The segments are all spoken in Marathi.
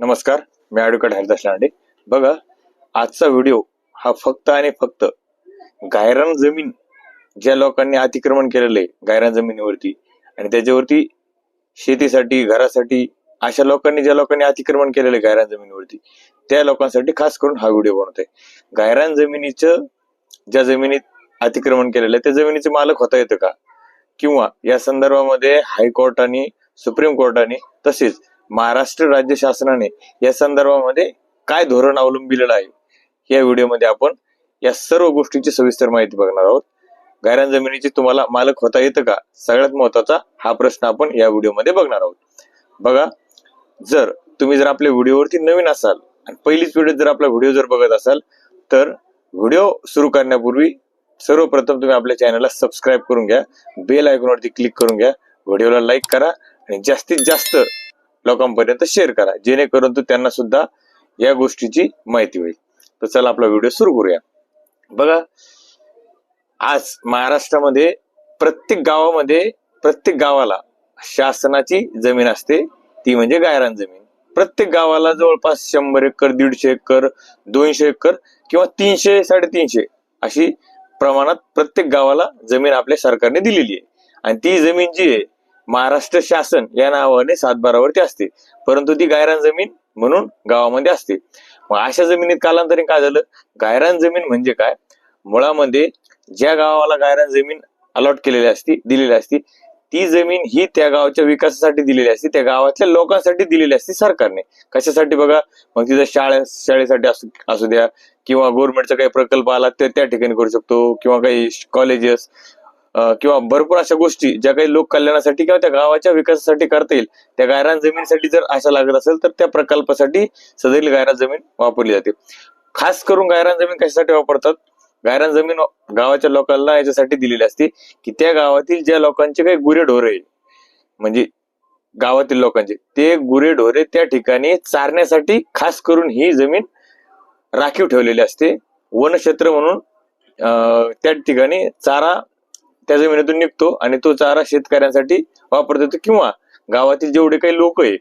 नमस्कार मी ॲडव्होकेट हरिदास लांडे. बघा आजचा व्हिडिओ हा फक्त आणि फक्त गायरान जमीन ज्या लोकांनी अतिक्रमण केलेलं आहे गायरान जमिनीवरती आणि त्याच्यावरती शेतीसाठी घरासाठी अशा लोकांनी ज्या लोकांनी अतिक्रमण केलेलं आहे गायरान जमिनीवरती त्या लोकांसाठी खास करून हा व्हिडिओ बनवतोय. गायरान जमिनीचं ज्या जमिनीत अतिक्रमण केलेलं आहे त्या जमिनीचे मालक होता येतं का? किंवा या संदर्भामध्ये हायकोर्टाने सुप्रीम कोर्टाने तसेच महाराष्ट्र राज्य शासनाने या संदर्भामध्ये काय धोरण अवलंबिलेलं आहे? या व्हिडिओमध्ये आपण या सर्व गोष्टींची सविस्तर माहिती बघणार आहोत. गायरान जमिनीची तुम्हाला मालक होता येतं का? सगळ्यात महत्त्वाचा हा प्रश्न आपण या व्हिडिओमध्ये बघणार आहोत. बघा जर तुम्ही जर आपल्या व्हिडिओवरती नवीन असाल आणि पहिलीच व्हिडिओ जर आपला व्हिडिओ जर बघत असाल तर व्हिडिओ सुरू करण्यापूर्वी सर्वप्रथम तुम्ही आपल्या चॅनलला सबस्क्राईब करून घ्या बेल आयकॉनवरती क्लिक करून घ्या व्हिडिओला लाईक करा आणि जास्तीत जास्त लोकांपर्यंत शेअर करा. जेणेकरून तो त्यांना सुद्धा या गोष्टीची माहिती होईल. तर चला आपला व्हिडिओ सुरू करूया. बघा आज महाराष्ट्रामध्ये प्रत्येक गावामध्ये प्रत्येक गावाला शासनाची जमीन असते. ती म्हणजे गायरान जमीन. प्रत्येक गावाला जवळपास शंभर एकर दीडशे एकर दोनशे एकर किंवा तीनशे साडेतीनशे अशी प्रमाणात प्रत्येक गावाला जमीन आपल्या सरकारने दिलेली आहे. आणि ती जमीन जी आहे महाराष्ट्र शासन या नावाने सातबारावरती असते. परंतु ती गायरान जमीन म्हणून गावामध्ये असते. मग अशा जमिनीत कालांतराने काय झालं? गायरान जमीन म्हणजे काय? मुळामध्ये ज्या गावाला गायरान जमीन अलॉट केलेली असती दिलेली असती ती जमीन ही त्या गावाच्या विकासासाठी दिलेली असते त्या गावातल्या लोकांसाठी दिलेली असते सरकारने. कशासाठी बघा? मग तिथं शाळे शाळेसाठी असू असू द्या किंवा गव्हर्नमेंटचा काही प्रकल्प आला तर त्या ठिकाणी करू शकतो किंवा काही कॉलेजेस किंवा भरपूर अशा गोष्टी ज्या काही लोक कल्याणासाठी किंवा त्या गावाच्या विकासासाठी करता येईल त्या गायरान जमिनीसाठी जर अशा लागत असेल तर त्या प्रकल्पासाठी सदैल गायरान जमीन वापरली जाते. खास करून गायरान जमीन कशासाठी वापरतात? गायरान जमीन गावाच्या लोकांना याच्यासाठी दिलेली असते की त्या गावातील ज्या लोकांचे काही गुरे ढोरे आहे, म्हणजे गावातील लोकांचे ते गुरे ढोरे त्या ठिकाणी चारण्यासाठी खास करून ही जमीन राखीव ठेवलेली असते. वनक्षेत्र म्हणून अं, त्या ठिकाणी चारा त्या जमिनीतून निघतो आणि तो चारा शेतकऱ्यांसाठी वापरता येतो. किंवा गावातील जेवढे काही लोक आहे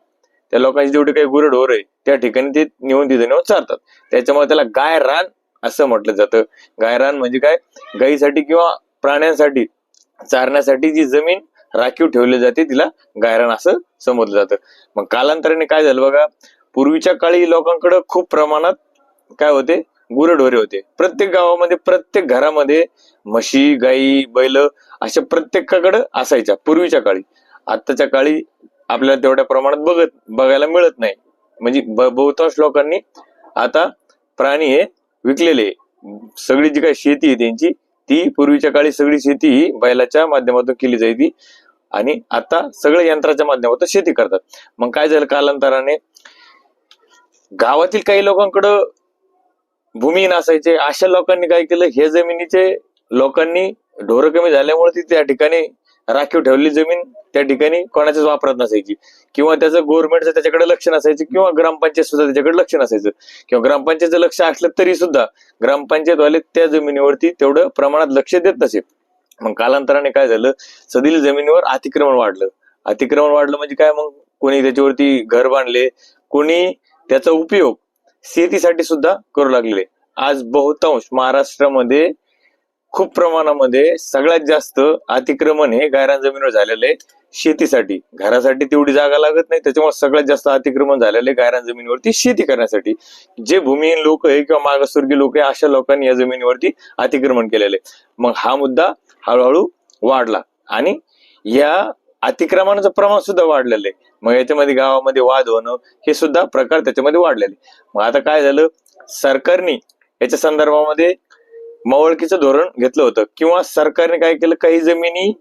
त्या लोकांची जेवढे काही गुरडोर आहे त्या ठिकाणी ते नेऊन तिथे नेऊन चारतात. त्याच्यामुळे त्याला गाय रान असं म्हटलं जातं. गायरान म्हणजे काय? गायीसाठी किंवा प्राण्यांसाठी चारण्यासाठी जी जमीन राखीव ठेवली जाते तिला गायरान असं समजलं जातं. मग कालांतराने काय झालं बघा? पूर्वीच्या काळी लोकांकडे खूप प्रमाणात काय होते? गुरढोरे होते. प्रत्येक गावामध्ये प्रत्येक घरामध्ये म्हशी गाई बैल अशा प्रत्येकाकडे असायच्या पूर्वीच्या काळी. आत्ताच्या काळी आपल्याला तेवढ्या प्रमाणात बघत बघायला मिळत नाही. म्हणजे बहुतांश लोकांनी आता प्राणी हे विकलेले सगळी जी काही शेती आहे त्यांची ती पूर्वीच्या काळी सगळी शेती ही बैलाच्या माध्यमातून केली जायची आणि आता सगळे यंत्राच्या माध्यमातून शेती करतात. मग काय झालं कालांतराने? गावातील काही लोकांकडं भूमी नसायचे अशा लोकांनी काय केलं? हे जमिनीचे लोकांनी ढोरं कमी झाल्यामुळे ती त्या ठिकाणी राखीव ठेवलेली जमीन. त्या ठिकाणी कोणाच्याच वापरात नसायची. किंवा त्याचं गव्हर्नमेंटचं त्याच्याकडे लक्ष नसायचं किंवा ग्रामपंचायत सुद्धा त्याच्याकडे लक्ष नसायचं. किंवा ग्रामपंचायतचं लक्ष असलं तरी सुद्धा ग्रामपंचायतवाले त्या जमिनीवरती तेवढं प्रमाणात लक्ष देत नसे. मग कालांतराने काय झालं? सदील जमिनीवर अतिक्रमण वाढलं. अतिक्रमण वाढलं म्हणजे काय? मग कोणी त्याच्यावरती घर बांधले कोणी त्याचा उपयोग शेतीसाठी सुद्धा करू लागले आज बहुतांश महाराष्ट्रामध्ये खूप प्रमाणामध्ये सगळ्यात जास्त अतिक्रमण हे गायरान जमिनीवर झालेलं आहे शेतीसाठी. घरासाठी तेवढी जागा लागत नाही त्याच्यामुळे सगळ्यात जास्त अतिक्रमण झालेलं आहे गायरान जमिनीवरती शेती करण्यासाठी. जे भूमिहीन लोक आहे किंवा मागासवर्गीय लोक आहे अशा लोकांनी या जमिनीवरती अतिक्रमण केलेलं आहे मग हा मुद्दा हळूहळू वाढला आणि या अतिक्रमणाचं प्रमाण सुद्धा वाढलेलं आहे. मग याच्यामध्ये गावामध्ये वाद होणं हे सुद्धा प्रकार त्याच्यामध्ये वाढलेले मग आता काय झालं? सरकारने याच्या संदर्भामध्ये मवळकीचं धोरण घेतलं होतं. किंवा सरकारने काय केलं? काही जमिनी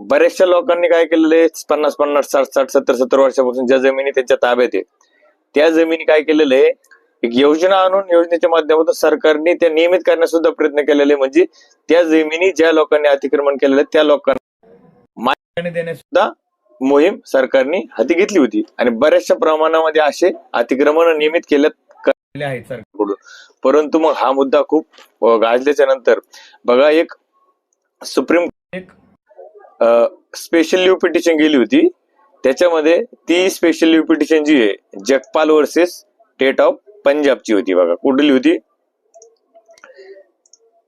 बऱ्याचशा लोकांनी काय केलेलं आहे? पन्नास पन्नास साठ साठ सत्तर सत्तर वर्षापासून ज्या जमिनी त्यांच्या ताब्यात आहे त्या जमिनी काय केलेलं आहे? एक योजना आणून योजनेच्या माध्यमातून सरकारने त्या नियमित करण्यास सुद्धा प्रयत्न केलेले म्हणजे त्या जमिनी ज्या लोकांनी अतिक्रमण केलेलं आहे त्या लोकांना मान्यता देण्यास सुद्धा मोहीम सरकारने हाती घेतली होती. आणि बऱ्याचशा प्रमाणामध्ये असे अतिक्रमण नियमित केल्यात केले आहेत सरकारकडून परंतु मग हा मुद्दा खूप गाजल्याच्या नंतर बघा एक सुप्रीम एक स्पेशल लिव्ह पिटिशन गेली होती. त्याच्यामध्ये ती स्पेशल पिटिशन जी आहे जगपाल वर्सेस स्टेट ऑफ पंजाबची होती बघा. कुठली होती?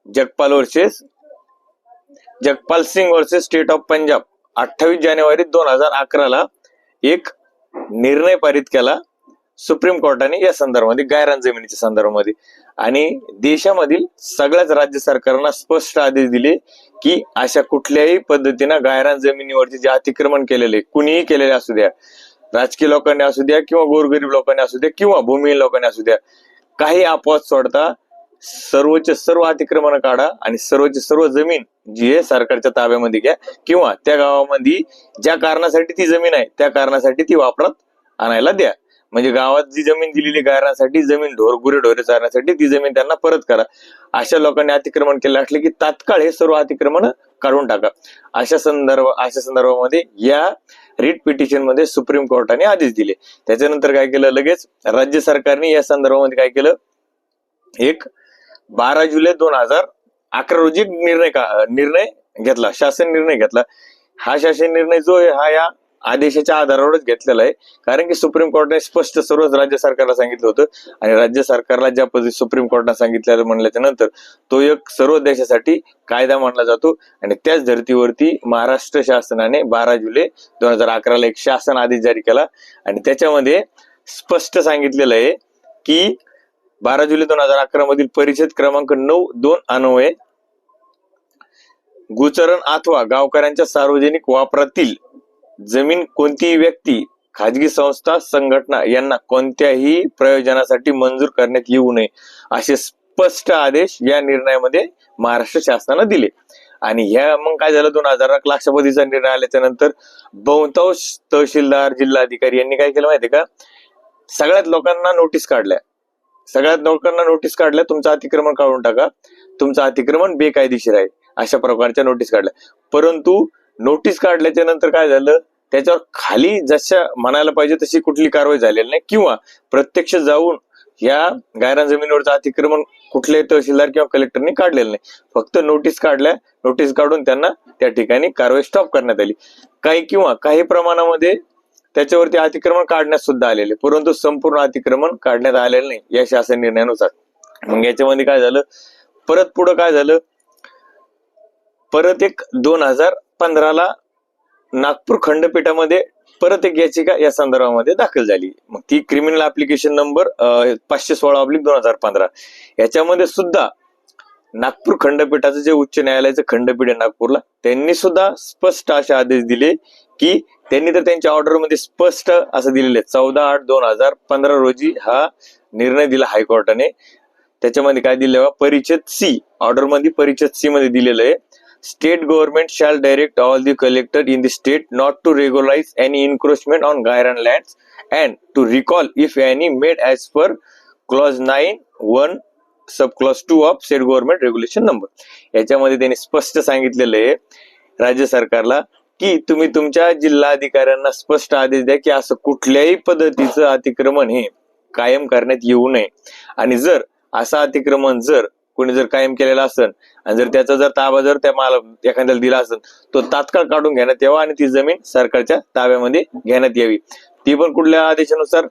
Jagpal versus Jagpal Singh versus state of Punjab. अठ्ठावीस जानेवारी दोन हजार अकराला एक निर्णय पारित केला सुप्रीम कोर्टाने या संदर्भामध्ये गायरान जमिनीच्या संदर्भामध्ये. आणि देशामधील सगळ्याच राज्य सरकारांना स्पष्ट आदेश दिले की अशा कुठल्याही पद्धतीनं गायरान जमिनीवरती जे अतिक्रमण केलेले कुणीही केलेले असू द्या राजकीय लोकांनी असू द्या किंवा गोरगरीब लोकांनी असू द्या किंवा भूमिहीन लोकांनी असू द्या काही अपवाद सोडता सर्वोच्च सर्व अतिक्रमण काढा आणि सर्वोच्च सर्व जमीन जे सरकारच्या ताब्यामध्ये घ्या किंवा त्या गावामध्ये ज्या कारणासाठी ती जमीन आहे त्या कारणासाठी ती वापरात आणायला द्या. म्हणजे गावात जी जमीन दिलेली कारणासाठी जमीन ढोर गुरे ढोरे चारण्यासाठी ती जमीन त्यांना परत करा. अशा लोकांनी अतिक्रमण केलं असले की तात्काळ हे सर्व अतिक्रमण काढून टाका. अशा संदर्भ अशा संदर्भामध्ये या रिट पिटिशनमध्ये सुप्रीम कोर्टाने आदेश दिले. त्याच्यानंतर काय केलं लगेच? राज्य सरकारने या संदर्भामध्ये काय केलं? एक बारा जुलै दोन हजार अकरा रोजी निर्णय का निर्णय घेतला शासन निर्णय घेतला. हा शासन निर्णय जो आहे हा या आदेशाच्या आधारावरच घेतलेला आहे. कारण की सुप्रीम कोर्टाने स्पष्ट सर्वच राज्य सरकारला सांगितलं होतं. आणि राज्य सरकारला ज्या पद्धती सुप्रीम कोर्टाने सांगितलेलं म्हणल्याच्या नंतर तो एक सर्व देशासाठी कायदा मानला जातो. आणि त्याच धर्तीवरती महाराष्ट्र शासनाने बारा जुलै दोन हजार अकराला एक शासन आदेश जारी केला. आणि त्याच्यामध्ये स्पष्ट सांगितलेलं आहे की बारा जुलै दोन हजार अकरा मधील परिषद क्रमांक नऊ दोन अन्वये गुचरण अथवा गावकऱ्यांच्या सार्वजनिक वापरातील जमीन कोणतीही व्यक्ती खाजगी संस्था संघटना यांना कोणत्याही प्रयोजनासाठी मंजूर करण्यात येऊ नये असे स्पष्ट आदेश या निर्णयामध्ये महाराष्ट्र शासनानं दिले. आणि ह्या मग काय झालं? दोन हजार लक्षपतीचा निर्णय आल्याच्यानंतर बहुतांश तहसीलदार जिल्हाधिकारी यांनी काय केलं माहितीये का? सगळ्यात लोकांना नोटीस काढल्या. सगळ्यात लोकांना नोटीस काढल्या तुमचं अतिक्रमण काढून टाका. तुमचं अतिक्रमण बेकायदेशीर आहे. अशा प्रकारच्या नोटीस काढल्या. परंतु नोटीस काढल्याच्या नंतर काय झालं? त्याच्यावर खाली जशा म्हणायला पाहिजे तशी कुठली कारवाई झालेली नाही. किंवा प्रत्यक्ष जाऊन या गायरान जमिनीवरचं अतिक्रमण कुठल्याही तहसीलदार किंवा कलेक्टरने काढलेलं नाही. फक्त नोटीस काढल्या. नोटीस काढून त्यांना त्या ठिकाणी कारवाई स्टॉप करण्यात आली. काही किंवा काही प्रमाणामध्ये त्याच्यावरती अतिक्रमण काढण्यात सुद्धा आलेले. परंतु संपूर्ण अतिक्रमण काढण्यात आलेलं नाही या शासन निर्णयानुसार. मग याच्यामध्ये काय झालं? परत पुढं काय झालं? परत एक दोन हजार पंधराला नागपूर खंडपीठामध्ये परत एक याचिका या संदर्भामध्ये दाखल झाली. मग ती क्रिमिनल ऍप्लिकेशन नंबर पाचशे सोळा ऑब्लिक दोन हजार पंधरा. याच्यामध्ये सुद्धा नागपूर खंडपीठाचं जे उच्च न्यायालयाचं खंडपीठ आहे नागपूरला त्यांनी सुद्धा स्पष्ट असे आदेश दिले की त्यांनी तर त्यांच्या ऑर्डरमध्ये स्पष्ट असं दिलेले चौदा आठ दोन हजार पंधरा रोजी हा निर्णय दिला हायकोर्टाने. त्याच्यामध्ये काय दिलं परिच्छेद सी ऑर्डरमध्ये परिच्छेद सी मध्ये दिलेलं आहे. State government shall direct all the collector in the state not to regularize any encroachment on gairan land and to recall if any made as per clause nine one sub clause two of state government regulation number याच्यामध्ये त्यांनी स्पष्ट सांगितलेलं आहे राज्य सरकारला की तुम्ही तुमच्या जिल्हाधिकाऱ्यांना स्पष्ट आदेश द्या की असं कुठल्याही पद्धतीचं अतिक्रमण हे कायम करण्यात येऊ नये. आणि जर असं अतिक्रमण जर कोणी जर कायम केलेलं असेल आणि जर त्याचा जर ताबा जर त्या माला एखाद्याला दिला असेल तो तात्काळ काढून घेण्यात यावा आणि ती जमीन सरकारच्या ताब्यामध्ये घेण्यात यावी. ती पण कुठल्या आदेशानुसार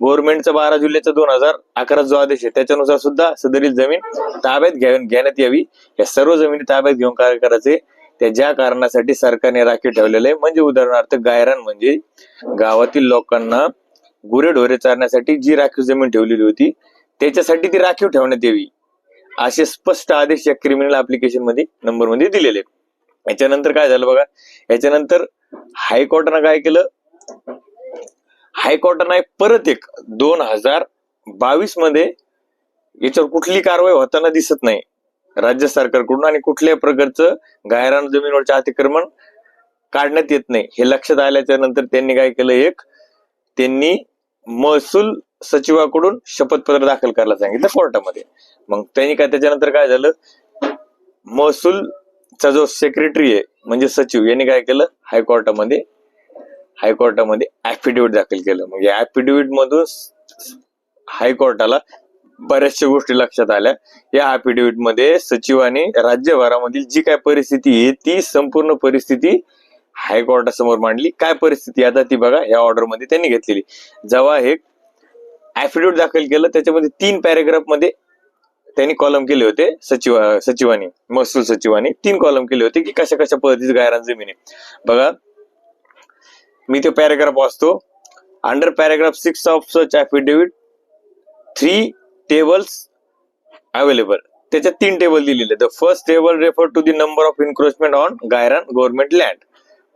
गव्हर्नमेंटचा बारा जुलैचा दोन हजार अकरा जो आदेश आहे त्याच्यानुसार सुद्धा सदरील जमीन ताब्यात घेऊन घेण्यात यावी. या सर्व जमिनी ताब्यात घेऊन काय करायचे? त्या ज्या कारणासाठी सरकारने राखीव ठेवलेलं आहे. म्हणजे उदाहरणार्थ गायरान म्हणजे गावातील लोकांना गुरेढोरे चारण्यासाठी जी राखीव जमीन ठेवलेली होती त्याच्यासाठी ती राखीव ठेवण्यात यावी. असे स्पष्ट आदेश या क्रिमिनल अप्लिकेशनमध्ये नंबरमध्ये दिलेले याच्यानंतर काय झालं बघा? याच्यानंतर हायकोर्टानं काय केलं? हायकोर्टानं परत एक दोन हजार बावीसमध्ये याच्यावर कुठली कारवाई होताना दिसत नाही. राज्य सरकारकडून आणि कुठल्याही प्रकारचं गायरान जमिनीवरचे अतिक्रमण काढण्यात येत नाही. हे लक्षात आल्याच्यानंतर त्यांनी काय केलं? एक त्यांनी महसूल सचिवाकडून शपथपत्र दाखल करायला सांगितलं कोर्टामध्ये. मग त्यांनी काय त्याच्यानंतर काय झालं? महसूलचा जो सेक्रेटरी आहे म्हणजे सचिव यांनी काय केलं? हायकोर्टामध्ये हायकोर्टामध्ये ऍफिडेव्हिट दाखल केलं. मग या ऍफिडेव्हिट मधून हायकोर्टाला बऱ्याचशा गोष्टी लक्षात आल्या. या ऍफिडेव्हिटमध्ये सचिवाने राज्यभरामधील जी काय परिस्थिती आहे ती संपूर्ण परिस्थिती हायकोर्टासमोर मांडली. काय परिस्थिती आता ती बघा या ऑर्डरमध्ये त्यांनी घेतलेली. जेव्हा हे ऍफिडेव्हिट दाखल केलं त्याच्यामध्ये तीन पॅरेग्राफमध्ये त्यांनी कॉलम केले होते सचिव सचिवानी महसूल सचिवानी तीन कॉलम केले होते की कशा कशा पद्धतीचे गायरान जमीन आहे. बघा मी ते पॅरेग्राफ वाचतो. Under paragraph six of such affidavit three tables available त्याच्यात तीन टेबल दिलेले. The first table refer to the number of encroachment on gairan government land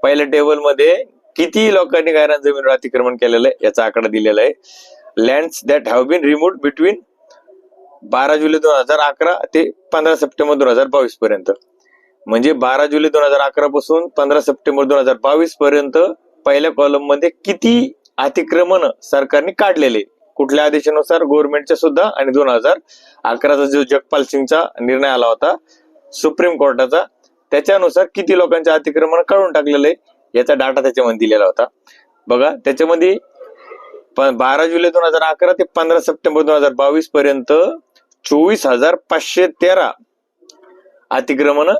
पहिल्या टेबलमध्ये किती लोकांनी गायरान जमिनीवर अतिक्रमण केलेलं आहे याचा आकडा दिलेला आहे. Lands that have been remove between बारा जुलै दोन हजार अकरा ते पंधरा सप्टेंबर दोन हजार बावीस पर्यंत. म्हणजे बारा जुलै दोन हजार अकरा पासून पंधरा सप्टेंबर दोन हजार बावीस पर्यंत पहिल्या कॉलममध्ये किती अतिक्रमण सरकारने काढलेले? कुठल्या आदेशानुसार? गव्हर्नमेंटच्या सुद्धा आणि दोन हजार अकराचा जो जगपाल सिंगचा निर्णय आला होता सुप्रीम कोर्टाचा त्याच्यानुसार किती लोकांचे अतिक्रमण काढून टाकलेले? याचा डाटा त्याच्यामध्ये दिलेला होता. बघा त्याच्यामध्ये बारा जुलै दोन हजार अकरा ते पंधरा सप्टेंबर दोन हजार बावीस पर्यंत चोवीस हजार पाचशे तेरा अतिक्रमण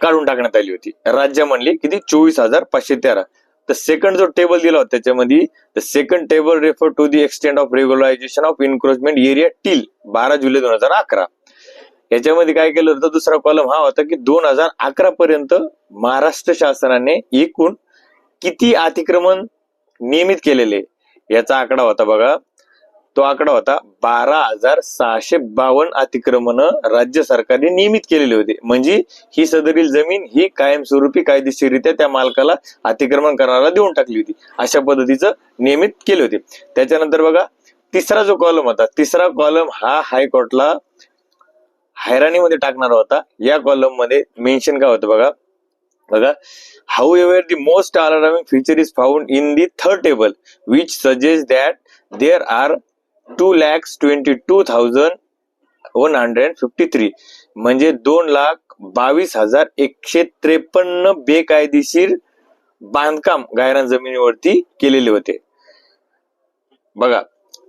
काढून टाकण्यात आली होती. राज्य म्हणली किती? चोवीस हजार पाचशे तेरा. तर सेकंड जो टेबल दिला होता त्याच्यामध्ये the second table refer to the extend of regularization of encroachment area till बारा जुलै दोन हजार अकरा. याच्यामध्ये काय केलं होतं? दुसरा कॉलम हा होता की दोन हजार अकरा पर्यंत महाराष्ट्र शासनाने एकूण किती अतिक्रमण नियमित केलेले? याचा आकडा होता बघा. तो आकडा होता बारा हजार सहाशे बावन्न अतिक्रमण राज्य सरकारने नियमित केलेले होते. म्हणजे ही सदरील जमीन ही कायमस्वरूपी कायदेशीररित्या त्या मालकाला अतिक्रमण करणारा देऊन टाकली होती. अशा पद्धतीचं नियमित केले होते. त्याच्यानंतर बघा तिसरा जो कॉलम होता तिसरा कॉलम हा हायकोर्टला हैराणीमध्ये टाकणारा होता. या कॉलममध्ये मेन्शन काय होतं बघा? बघा however the most alarming feature is found in the third table which suggest that there are two lakhs twenty two thousand one hundred fifty three म्हणजे दोन लाख बावीस हजार एकशे त्रेपन्न बेकायदेशीर बांधकाम गायरान जमिनीवरती केलेले होते. बघा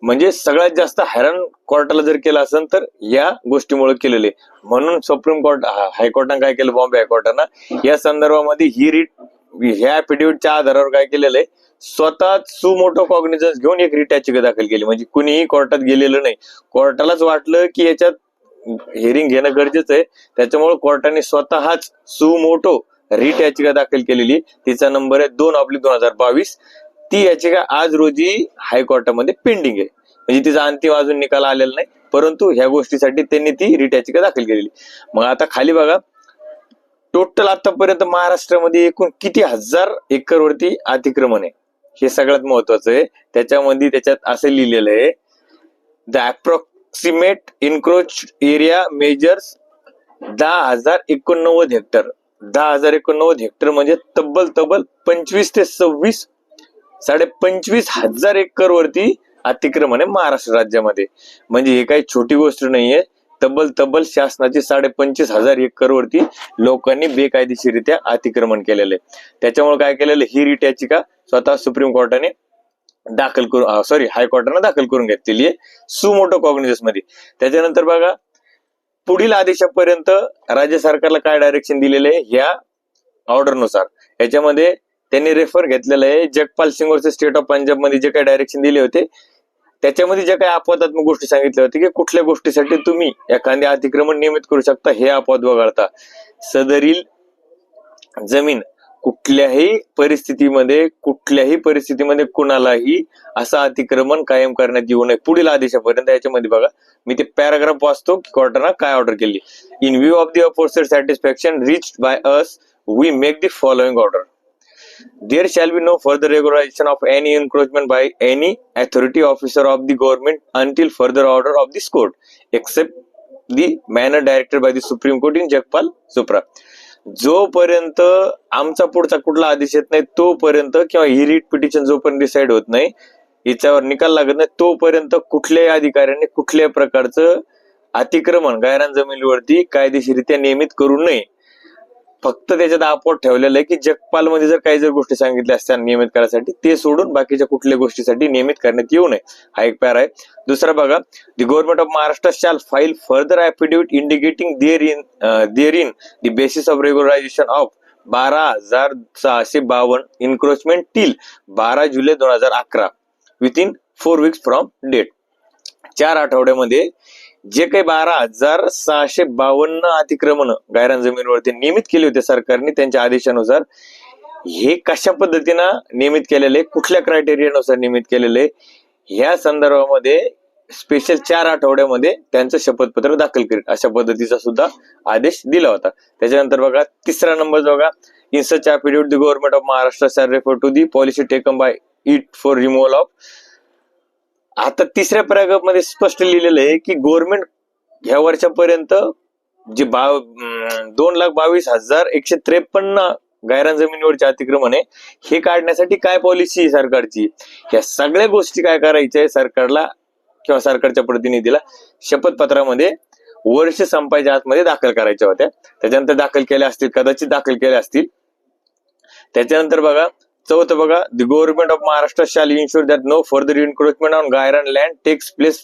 म्हणजे सगळ्यात जास्त हैराण कोर्टाला जर केलं असेल तर या गोष्टीमुळे केलेले. म्हणून सुप्रीम कोर्ट हायकोर्टानं काय केलं? बॉम्बे हायकोर्टानं या संदर्भामध्ये ही रिट ह्या ऍफिडेव्हिटच्या आधारावर काय केलेलं आहे? स्वतः सुमोटो कॉग्निझन्स घेऊन एक रिट याचिका दाखल केली. म्हणजे कुणीही कोर्टात गेलेलं नाही. कोर्टालाच वाटलं की याच्यात हिअरिंग घेणं गरजेचं आहे. त्याच्यामुळे कोर्टाने स्वतःच सुमोटो रिट याचिका दाखल केलेली. तिचा नंबर आहे दोन ऑब्लिक दोन हजार बावीस. ती याचिका आज रोजी हायकोर्टामध्ये पेंडिंग आहे. म्हणजे तिचा अंतिम अजून निकाल आलेला नाही. परंतु ह्या गोष्टीसाठी त्यांनी ती रिट याचिका दाखल केलेली. मग आता खाली बघा. टोटल आतापर्यंत महाराष्ट्रामध्ये एकूण किती हजार एकरवरती अतिक्रमण आहे? हे सगळ्यात महत्वाचं आहे. त्याच्यामध्ये त्याच्यात असं लिहिलेलं आहे the approximate encroach area measures दहा हजार एकोणनव्वद हेक्टर. दहा हजार एकोणनव्वद हेक्टर म्हणजे तब्बल तब्बल पंचवीस ते सव्वीस साडे पंचवीस हजार एकर वरती अतिक्रमण आहे महाराष्ट्र राज्यामध्ये. म्हणजे हे काही छोटी गोष्ट नाहीये. तब्बल तब्बल शासनाची साडे पंचवीस हजार एकर वरती लोकांनी बेकायदेशीरित्या अतिक्रमण केलेले. त्याच्यामुळे काय केलेलं? ही रिट याचिका स्वतः सुप्रीम कोर्टाने दाखल करून सॉरी हायकोर्टानं दाखल करून घेतलेली आहे. सुमोटो कॉग्निझन्समध्ये त्याच्यानंतर बघा पुढील आदेशापर्यंत राज्य सरकारला काय डायरेक्शन दिलेलं आहे? ह्या ऑर्डरनुसार. याच्यामध्ये त्यांनी रेफर घेतलेलं आहे जगपाल सिंग स्टेट ऑफ पंजाबमध्ये जे काही डायरेक्शन दिले होते त्याच्यामध्ये ज्या काही अपवादात्मक गोष्टी सांगितल्या होत्या की कुठल्या गोष्टीसाठी तुम्ही एखादे अतिक्रमण नियमित करू शकता हे अपवाद वगळता. सदरील जमीन कुठल्याही परिस्थितीमध्ये कुठल्याही परिस्थितीमध्ये कुणालाही असं अतिक्रमण कायम करण्यात येऊ नये. पुढील आदेशापर्यंत याच्यामध्ये बघा मी ते पॅराग्राफ वाचतो की कोर्टानं काय ऑर्डर केली. In view of the aforesaid satisfaction reach by us we make the following order there shall be no further regularization of any encroachment by any authority officer of the government until further order of this court except the manner directed by the supreme court in jagpal supra जोपर्यंत आमचा पुढचा कुठला आदेश येत नाही तोपर्यंत किंवा ही रीट पिटिशन जोपर्यंत डिसाईड होत नाही याच्यावर निकाल लागत नाही तोपर्यंत कुठल्याही अधिकाऱ्याने कुठल्याही प्रकारचं अतिक्रमण गायरान जमिनीवरती कायदेशीरित्या नियमित करू नये फक्त त्याच्यात अपवाद ठेवलेलं आहे की जगपाल मध्ये जर काही जर गोष्टी सांगितल्या असत्या नियमित करायसाठी ते सोडून बाकीच्या कुठल्या गोष्टीसाठी नियमित करण्यात येऊ नये. हा एक पॅर आहे. दुसरा बघा दी government of Maharashtra shall file further affidavit indicating there in there in the basis of regularization of बारा हजार सहाशे बावन्न इन्क्रोचमेंट टील बारा जुलै दोन हजार अकरा within four weeks from date चार आठवड्यामध्ये जे काही बारा हजार सहाशे बावन्न अतिक्रमण गायरान जमिनीवरती नियमित केले होते सरकारने त्यांच्या आदेशानुसार हे कशा पद्धतीनं नियमित केलेले कुठल्या क्रायटेरियानुसार नियमित केलेले ह्या संदर्भामध्ये स्पेशल चार आठवड्यामध्ये त्यांचं शपथपत्र दाखल करेल अशा पद्धतीचा सुद्धा आदेश दिला होता. त्याच्यानंतर बघा तिसरा नंबर बघा in such the government of Maharashtra sir refer to the policy taken by it for removal of आता तिसऱ्या मध्ये स्पष्ट लिहिलेलं आहे की गव्हर्नमेंट ह्या वर्षापर्यंत जे बा दोन लाख बावीस हजार एकशे त्रेपन्न गायरान जमिनीवरचे अतिक्रमण आहे हे काढण्यासाठी काय पॉलिसी आहे सरकारची? ह्या सगळ्या गोष्टी काय करायच्या आहे सरकारला किंवा सरकारच्या प्रतिनिधीला? शपथपत्रामध्ये वर्ष संपायच्या आतमध्ये दाखल करायच्या होत्या. त्याच्यानंतर दाखल केल्या असतील कदाचित दाखल केल्या असतील. त्याच्यानंतर बघा चौथं बघा the government of Maharashtra shall insure that no further encroachment on gairan land takes place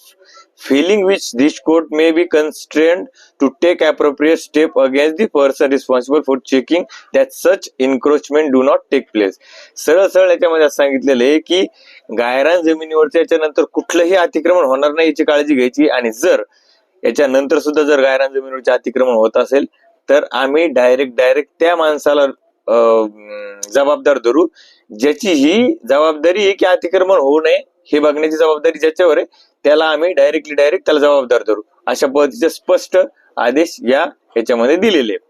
failing which this court may be constrained to take appropriate step against the person responsible for checking that such encroachment do not take place सरळ सरळ याच्यामध्ये सांगितलेलं आहे की गायरान जमिनीवरच्या याच्यानंतर कुठलंही अतिक्रमण होणार नाही याची काळजी घ्यायची. आणि जर याच्यानंतर सुद्धा जर गायरान जमिनीवरचे अतिक्रमण होत असेल तर आम्ही डायरेक्ट डायरेक्ट त्या माणसाला जबाबदार धरू ज्याची ही जबाबदारी आहे की अतिक्रमण होऊ नये हे बघण्याची जबाबदारी ज्याच्यावर आहे त्याला आम्ही डायरेक्टली डायरेक्ट त्याला जबाबदार धरू अशा पद्धतीचे स्पष्ट आदेश या याच्यामध्ये दिलेले आहे.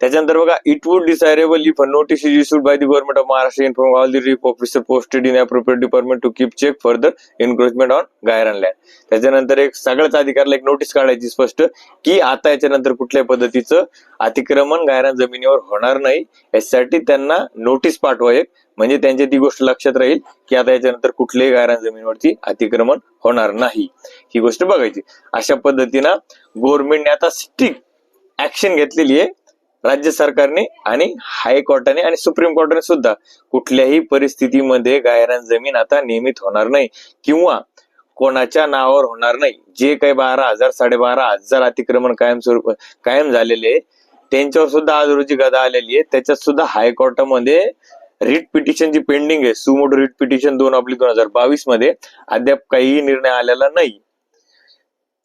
त्याच्यानंतर बघा it would desirable if notice is issued by the government of Maharashtra inform all the rep officer posted in appropriate department to keep check further encroachment on gairan land त्याच्यानंतर एक सगळ्याच अधिकाऱ्याला एक नोटीस काढायची स्पष्ट की आता याच्यानंतर कुठल्याही पद्धतीचं अतिक्रमण गायरान जमिनीवर होणार नाही यासाठी त्यांना नोटीस पाठवा एक. म्हणजे त्यांची ती गोष्ट लक्षात राहील की आता याच्यानंतर कुठल्याही गायरान जमिनीवरती अतिक्रमण होणार नाही. ही गोष्ट बघायची. अशा पद्धतीनं गव्हर्नमेंटने आता स्ट्रिक्ट ऍक्शन घेतलेली आहे. राज्य सरकारने आणि हायकोर्टाने आणि सुप्रीम कोर्टाने सुद्धा कुठल्याही परिस्थितीमध्ये गायरान जमीन आता नियमित होणार नाही किंवा कोणाच्या नावावर होणार नाही. जे काही बारा हजार साडेबारा हजार अतिक्रमण कायम स्वरूप कायम झालेले आहे त्यांच्यावर सुद्धा आज रोजी गदा आलेली आहे. त्याच्यात सुद्धा हायकोर्टामध्ये रिट पिटिशन जी पेंडिंग आहे सुमोटो रिट पिटिशन दोन ऑब्लिक दोन हजार बावीसमध्ये अद्याप काहीही निर्णय आलेला नाही.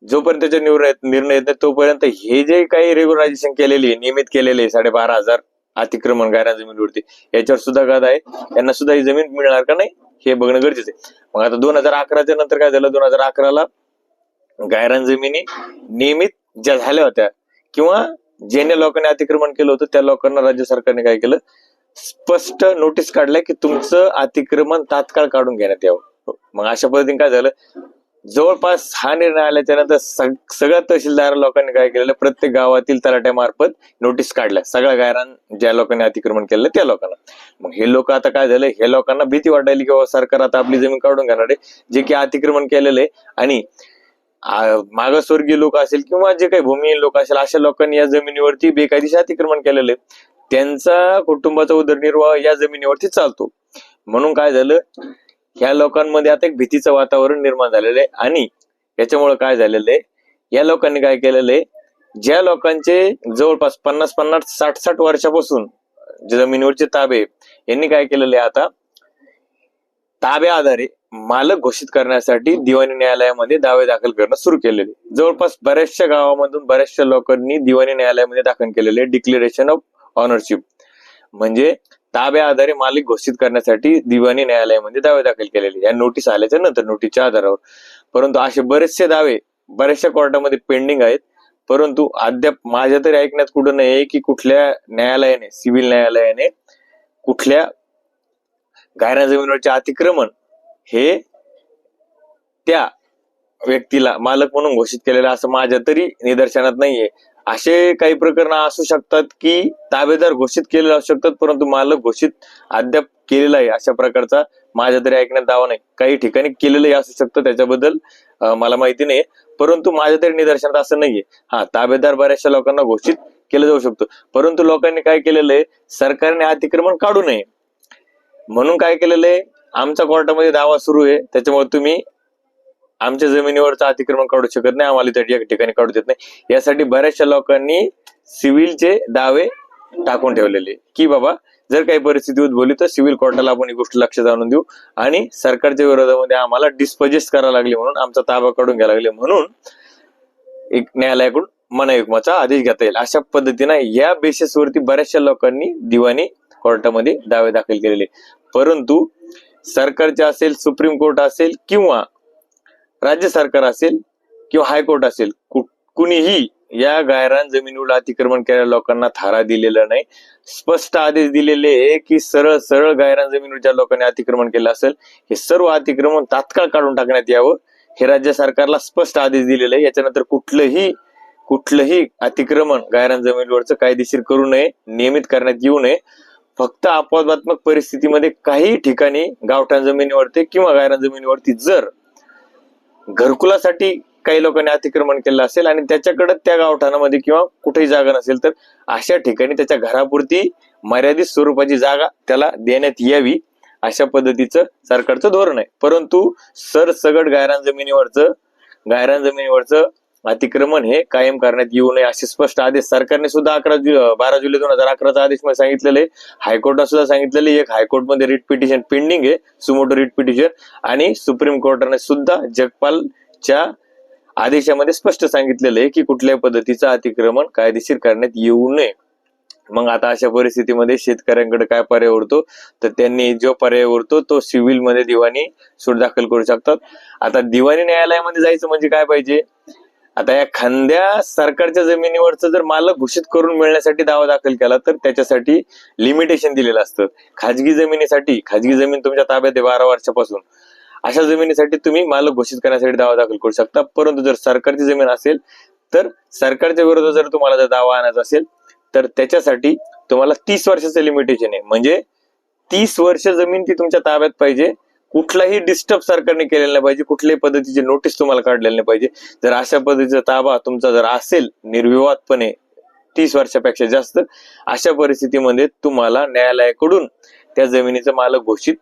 जोपर्यंत निर्णय निर्णय येत नाही तोपर्यंत हे जे काही रेग्युलरायझेशन केलेली आहे नियमित केलेले साडेबारा हजार अतिक्रमण गायरान जमिनीवरती याच्यावर सुद्धा गद आहे. त्यांना सुद्धा ही जमीन मिळणार का नाही हे बघणं गरजेचं आहे. मग आता दोन हजार अकराच्या नंतर काय झालं? दोन हजार अकराला गायरान जमिनी नियमित ज्या झाल्या होत्या किंवा ज्याने लोकांनी अतिक्रमण केलं होतं त्या लोकांना राज्य सरकारने काय केलं? स्पष्ट नोटीस काढल्या की तुमचं अतिक्रमण तात्काळ काढून घेण्यात यावं. मग अशा पद्धतीने काय झालं? जवळपास हा निर्णय आल्याच्यानंतर सग- सगळ्या तहसीलदार लोकांनी काय केलेलं प्रत्येक गावातील तलाट्यामार्फत नोटीस काढल्या सगळ्या गायरान ज्या लोकांनी अतिक्रमण केलं त्या लोकांना. मग हे लोक आता काय झालं हे लोकांना भीती वाटायली की सरकार आता आपली जमीन काढून घेणार आहे. जे की अतिक्रमण केलेलं आहे आणि मागासवर्गीय लोक असेल किंवा जे काही भूमिहीन लोक असेल अशा लोकांनी या जमिनीवरती बेकायदेशीर अतिक्रमण केलेलं आहे. त्यांचा कुटुंबाचा उदरनिर्वाह या जमिनीवरती चालतो. म्हणून काय झालं ह्या लोकांमध्ये आता एक भीतीचं वातावरण निर्माण झालेलं आहे. आणि याच्यामुळे काय झालेलं आहे? या लोकांनी काय केलेलं आहे? ज्या लोकांचे जवळपास पन्नास पन्नास साठ साठ वर्षापासून जमिनीवरचे ताबे यांनी काय केलेलं आहे आता? ताब्या आधारे मालक घोषित करण्यासाठी दिवाणी न्यायालयामध्ये दावे दाखल करणं सुरू केलेले जवळपास बऱ्याचशा गावामधून बऱ्याचशा लोकांनी दिवाणी न्यायालयामध्ये दाखल केलेले डिक्लेरेशन ऑफ ऑनरशिप म्हणजे ताब्या आधारे मालिक घोषित करण्यासाठी दिवाणी न्यायालयामध्ये दावे दाखल केलेले. या नोटीस आल्याच्यानंतर नोटीसच्या आधारावर. परंतु असे बरेचसे दावे बऱ्याचशा कोर्टामध्ये पेंडिंग आहेत. परंतु अद्याप माझ्या तरी ऐकण्यात कुठं नाही आहे की कुठल्या न्यायालयाने सिव्हिल न्यायालयाने कुठल्या गायरा जमिनीवरचे अतिक्रमण हे त्या व्यक्तीला मालक म्हणून घोषित केलेलं असं माझ्या तरी निदर्शनात नाहीये. असे काही प्रकरण असू शकतात की ताबेदार घोषित केलेले असू शकतात परंतु मालक घोषित अद्याप केलेला आहे अशा प्रकारचा माझ्या तरी ऐकण्यात दावा नाही. काही ठिकाणी केलेलंही असू शकतं त्याच्याबद्दल मला माहिती नाही परंतु माझ्या तरी निदर्शनात असं नाहीये हा ताबेदार बऱ्याचशा लोकांना घोषित केलं जाऊ शकतो. परंतु लोकांनी काय केलेलं आहे सरकारने अतिक्रमण काढू नये. म्हणून काय केलेलं आहे आमच्या कोर्टामध्ये दावा सुरू आहे त्याच्यामुळे तुम्ही आमच्या जमिनीवरचं अतिक्रमण काढू शकत नाही आम्हाला त्या ठिकाणी काढू देत नाही. यासाठी बऱ्याचशा लोकांनी सिव्हिलचे दावे टाकून ठेवलेले. की बाबा जर काही परिस्थिती उद्भवली तर सिव्हिल कोर्टाला आपण ही गोष्ट लक्षात आणून देऊ आणि सरकारच्या विरोधामध्ये आम्हाला डिस्पोजेस करायला लागले म्हणून आमचा ताबा काढून घ्यायला लागले म्हणून एक न्यायालयाकडून मनायुक्माचा आदेश घेता येईल. अशा पद्धतीनं या बेसिसवरती बऱ्याचशा लोकांनी दिवाणी कोर्टामध्ये दावे दाखल केलेले. परंतु सरकारचे असेल सुप्रीम कोर्ट असेल किंवा राज्य सरकार असेल किंवा हायकोर्ट असेल कुणीही या गायरान जमिनीवर अतिक्रमण केलेल्या लोकांना थारा दिलेला नाही. स्पष्ट आदेश दिलेले आहे की सरळ सरळ गायरान जमिनीवर ज्या लोकांनी अतिक्रमण केलं असेल हे सर्व अतिक्रमण तात्काळ काढून टाकण्यात यावं हे राज्य सरकारला स्पष्ट आदेश दिलेले आहे. याच्यानंतर कुठलंही कुठलंही अतिक्रमण गायरान जमिनीवरचं कायदेशीर करू नये नियमित करण्यात येऊ नये. फक्त अपवादात्मक परिस्थितीमध्ये काही ठिकाणी गावठाण जमिनीवरती किंवा गायरान जमिनीवरती जर घरकुलासाठी काही लोकांनी अतिक्रमण केलं असेल आणि त्याच्याकडे त्या गावठाणामध्ये किंवा कुठेही जागा नसेल तर अशा ठिकाणी त्याच्या घरापुरती मर्यादित स्वरूपाची जागा त्याला देण्यात यावी अशा पद्धतीचं सरकारचं धोरण आहे. परंतु सरसगट गायरान जमिनीवरचं गायरान जमिनीवरचं अतिक्रमण हे कायम करण्यात येऊ नये असे स्पष्ट आदेश सरकारने सुद्धा अकरा जु बारा जुलै दोन हजार अकराचा आदेशमध्ये सांगितलेले. आहे. हायकोर्टाने सुद्धा सांगितलेले एक हायकोर्टमध्ये रिट पिटिशन पेंडिंग आहे सुमोटो रिट पिटिशन. आणि सुप्रीम कोर्टाने सुद्धा जगपालच्या आदेशामध्ये स्पष्ट सांगितलेलं आहे की कुठल्याही पद्धतीचं अतिक्रमण कायदेशीर करण्यात येऊ नये. मग आता अशा परिस्थितीमध्ये शेतकऱ्यांकडे काय पर्याय उरतो? तर त्यांनी जो पर्याय उरतो तो सिव्हिलमध्ये दिवाणी सूट दाखल करू शकतात. आता दिवाणी न्यायालयामध्ये जायचं म्हणजे काय पाहिजे? आता या खांद्या सरकारच्या जमिनीवरचं जर मालक घोषित करून मिळण्यासाठी दावा दाखल केला तर त्याच्यासाठी लिमिटेशन दिलेलं असतं. खाजगी जमिनीसाठी खाजगी जमीन तुमच्या ताब्यात आहे बारा वर्षापासून. अशा जमिनीसाठी तुम्ही मालक घोषित करण्यासाठी दावा दाखल करू शकता. परंतु जर सरकारची जमीन असेल तर सरकारच्या विरोधात जर तुम्हाला जर दावा आणायचा असेल तर त्याच्यासाठी तुम्हाला तीस वर्षाचं लिमिटेशन आहे. म्हणजे तीस वर्ष जमीन ती तुमच्या ताब्यात पाहिजे. कुठलाही डिस्टर्ब सरकारने केलेला नाही पाहिजे. कुठल्याही पद्धतीची नोटीस तुम्हाला काढलेली नाही पाहिजे. जर अशा पद्धतीचा ताबा तुमचा जर असेल निर्विवादपणे तीस वर्षापेक्षा जास्त अशा परिस्थितीमध्ये तुम्हाला न्यायालयाकडून त्या जमिनीचं मालक घोषित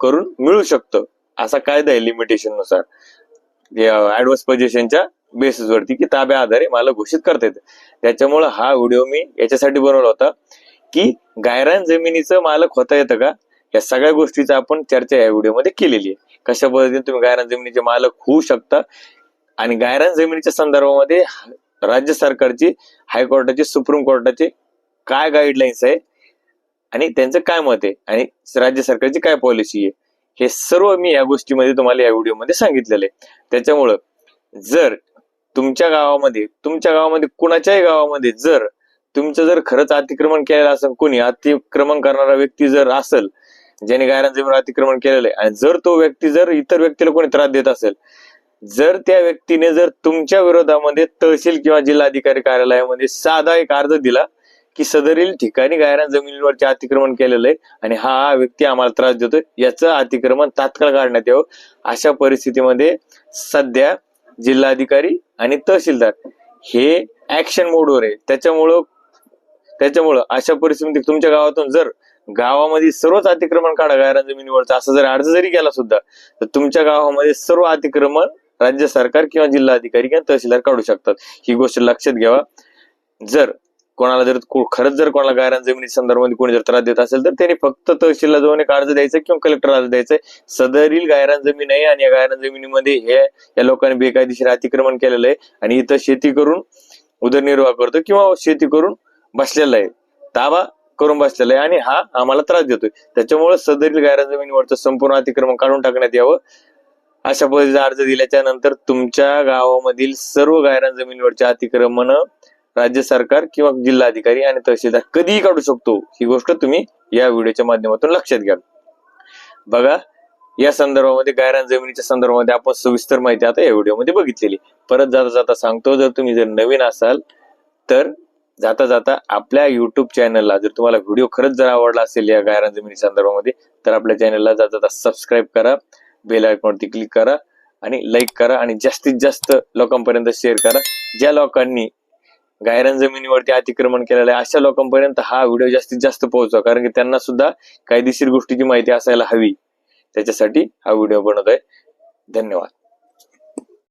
करून मिळू शकतं. असा कायदा आहे लिमिटेशननुसार. पोझिशनच्या बेसिसवरती की ताब्या आधारे मालक घोषित करता येतं. त्याच्यामुळं हा व्हिडिओ मी याच्यासाठी बनवला होता की गायरान जमिनीचं मालक होता येतं का? या सगळ्या गोष्टीचा आपण चर्चा या व्हिडिओमध्ये केलेली आहे. कशा पद्धतीने तुम्ही गायरान जमिनीचे मालक होऊ शकता आणि गायरान जमिनीच्या संदर्भामध्ये राज्य सरकारची हायकोर्टाची सुप्रीम कोर्टाचे काय गाईडलाईन्स आहे आणि त्यांचं काय मत आहे आणि राज्य सरकारची काय पॉलिसी आहे. हे सर्व मी या गोष्टीमध्ये तुम्हाला या व्हिडिओमध्ये सांगितलेलं आहे. त्याच्यामुळं जर तुमच्या गावामध्ये तुमच्या गावामध्ये कुणाच्याही गावामध्ये जर तुमचं जर खरंच अतिक्रमण केलेलं असेल कोणी अतिक्रमण करणारा व्यक्ती जर असेल ज्याने गायरान जमीन अतिक्रमण केलेलं आहे. आणि जर तो व्यक्ती जर इतर व्यक्तीला कोणी त्रास देत असेल जर त्या व्यक्तीने जर तुमच्या विरोधामध्ये तहसील किंवा जिल्हाधिकारी कार्यालयामध्ये साधा एक अर्ज दिला की सदरील ठिकाणी गायरान जमिनीवरचे अतिक्रमण केलेलं आहे आणि हा हा व्यक्ती आम्हाला त्रास देतोय याचं अतिक्रमण तात्काळ काढण्यात यावं. अशा परिस्थितीमध्ये सध्या जिल्हाधिकारी आणि तहसीलदार हे ऍक्शन मोडवर आहे. त्याच्यामुळं त्याच्यामुळं अशा परिस्थितीमध्ये तुमच्या गावातून जर गावामध्ये सर्वच अतिक्रमण काढा गायरान जमिनीवरचं. असं जर अर्ज जरी केला सुद्धा तर तुमच्या गावामध्ये सर्व अतिक्रमण राज्य सरकार किंवा जिल्हाधिकारी किंवा तहसीलदार काढू शकतात. ही गोष्ट लक्षात घ्यावा. जर कोणाला जर खरंच जर कोणाला गायरान जमिनी संदर्भामध्ये कोणी जर त्रास देत असेल तर त्यांनी फक्त तहसीलला जाऊन एक अर्ज द्यायचा किंवा कलेक्टर अर्ज द्यायचा. सदरील गायरान जमीन आहे आणि या गायरान जमिनीमध्ये हे या लोकांनी बेकायदेशीर अतिक्रमण केलेलं आहे आणि इथं शेती करून उदरनिर्वाह करतो किंवा शेती करून बसलेला आहे. ताबा करून बसलेला आहे आणि हा आम्हाला त्रास देतोय. त्याच्यामुळे सदरील गायरा जमिनीवरचं संपूर्ण अतिक्रमण काढून टाकण्यात यावं. अशा पद्धतीचा अर्ज दिल्याच्या नंतर तुमच्या गावामधील सर्व गायरा जमिनीवरचे अतिक्रमण राज्य सरकार किंवा जिल्हाधिकारी आणि तहसीलदार कधीही काढू शकतो. ही गोष्ट तुम्ही या व्हिडिओच्या माध्यमातून लक्षात घ्या बघा या संदर्भामध्ये गायरान जमिनीच्या संदर्भामध्ये आपण सविस्तर माहिती आता या व्हिडिओमध्ये बघितलेली. परत जाता जाता सांगतो जर तुम्ही जर नवीन असाल तर जाता जाता आपल्या युट्यूब चॅनलला जर तुम्हाला व्हिडिओ खरंच जर आवडला असेल या गायरान जमिनी संदर्भामध्ये तर आपल्या चॅनलला जाता जाता सबस्क्राईब करा बेल आयकॉनवरती क्लिक करा आणि लाईक करा आणि जास्तीत जास्त लोकांपर्यंत शेअर करा. ज्या लोकांनी गायरान जमिनीवरती अतिक्रमण केलेलं आहे अशा लोकांपर्यंत हा व्हिडिओ जास्तीत जास्त पोहोचवा. कारण की त्यांना सुद्धा कायदेशीर गोष्टीची माहिती असायला हवी. त्याच्यासाठी हा व्हिडिओ बनवत आहे धन्यवाद.